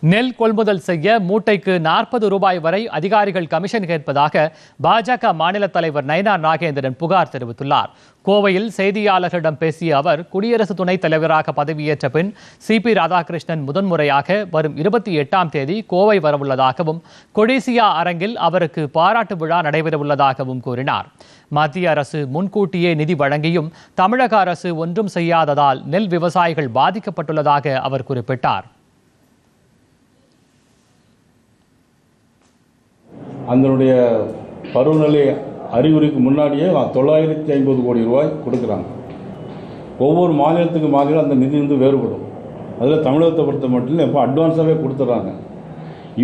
நெல் கொள்முதல் செய்ய மூட்டைக்கு நாற்பது ரூபாய் வரை அதிகாரிகள் கமிஷன் கேட்பதாக பாஜக மாநில தலைவர் நயனா நாகேந்திரன் புகார் தெரிவித்துள்ளார். கோவையில் செய்தியாளர்களிடம் பேசிய அவர் குடியரசு துணைத் தலைவராக பதவியேற்ற பின் சிபி ராதாகிருஷ்ணன் முதன்முறையாக வரும் இருபத்தி எட்டாம் தேதி கோவை வரவுள்ளதாகவும் கொடிசியா அரங்கில் அவருக்கு பாராட்டு விழா நடைபெறவுள்ளதாகவும் கூறினார். மத்திய அரசு முன்கூட்டியே நிதி வழங்கியும் தமிழக அரசு ஒன்றும் செய்யாததால் நெல் விவசாயிகள் பாதிக்கப்பட்டுள்ளதாக அவர் குறிப்பிட்டார். அதனுடைய பருவநிலை அறிகுறிக்கு முன்னாடியே தொள்ளாயிரத்தி ஐம்பது கோடி ரூபாய் கொடுக்குறாங்க. ஒவ்வொரு மாநிலத்துக்கு மாநிலம் அந்த நிதி வந்து வேறுபடும். அதில் தமிழகத்தை பொறுத்த மட்டும் இப்போ அட்வான்ஸாகவே கொடுத்துட்றாங்க.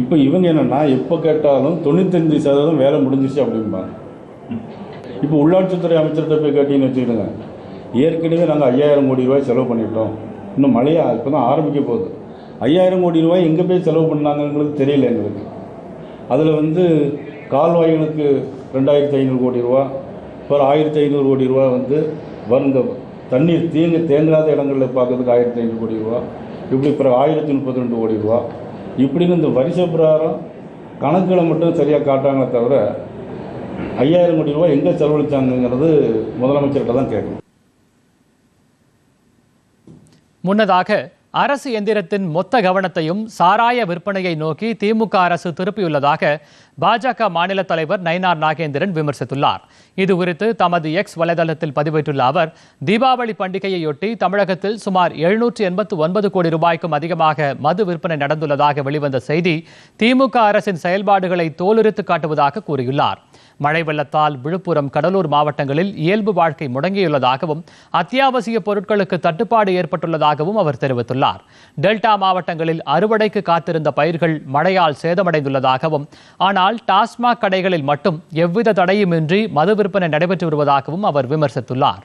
இப்போ இவங்க என்னென்னா எப்போ கேட்டாலும் தொண்ணூத்தஞ்சு சதவீதம் வேலை முடிஞ்சிச்சு அப்படிம்பாங்க. இப்போ உள்ளாட்சித்துறை அமைச்சர்கிட்ட போய் கேட்டிங்கன்னு வச்சுக்கிடுங்க ஏற்கனவே நாங்கள் ஐயாயிரம் கோடி ரூபாய் செலவு பண்ணிட்டோம். இன்னும் மழையாக இப்போ தான் ஆரம்பிக்க போகுது. ஐயாயிரம் கோடி ரூபாய் எங்கே போய் செலவு பண்ணாங்கங்கிறது தெரியல எங்களுக்கு. அதில் வந்து கால்வாய்களுக்கு ரெண்டாயிரத்தி ஐநூறு கோடி ரூபா அப்புறம் ஆயிரத்தி ஐநூறு கோடி ரூபா வந்து வருங்க தண்ணீர் தேங்க தேங்காத இடங்களில் பார்க்கறதுக்கு ஆயிரத்தி ஐநூறு கோடி ரூபா இப்படி பிற ஆயிரத்தி முப்பத்தி ரெண்டு கோடி ரூபா. இப்படின்னு இந்த வரிசை பிரகாரம் கணக்குகளை மட்டும் சரியாக காட்டாங்களே தவிர ஐயாயிரம் கோடி ரூபா எங்கே செலவழிச்சாங்கங்கிறது முதலமைச்சர்கிட்ட தான் கேட்கணும். முன்னதாக அரசு எந்திரத்தின் மொத்த கவனத்தையும் சாராய விற்பனையை நோக்கி திமுக அரசு திருப்பியுள்ளதாக பாஜக மாநில தலைவர் நயினார் நாகேந்திரன் விமர்சித்துள்ளார். இது குறித்து தமது எக்ஸ் வலைதளத்தில் பதிவிட்டுள்ள அவர் தீபாவளி பண்டிகையையொட்டி தமிழகத்தில் சுமார் எழுநூற்று எண்பத்து ஒன்பது கோடி ரூபாய்க்கும் அதிகமாக மது விற்பனை நடந்துள்ளதாக வெளிவந்த செய்தி திமுக அரசின் செயல்பாடுகளை தோலுரித்து காட்டுவதாக கூறியுள்ளார். மழை வெள்ளத்தால் விழுப்புரம் கடலூர் மாவட்டங்களில் இயல்பு வாழ்க்கை முடங்கியுள்ளதாகவும் அத்தியாவசிய பொருட்களுக்கு தட்டுப்பாடு ஏற்பட்டுள்ளதாகவும் அவர் தெரிவித்துள்ளார். டெல்டா மாவட்டங்களில் அறுவடைக்கு காத்திருந்த பயிர்கள் மழையால் சேதமடைந்துள்ளதாகவும் ஆனால் டாஸ்மாக் கடைகளில் மட்டும் எவ்வித தடையுமின்றி மது விற்பனை நடைபெற்று வருவதாகவும் அவர் விமர்சித்துள்ளார்.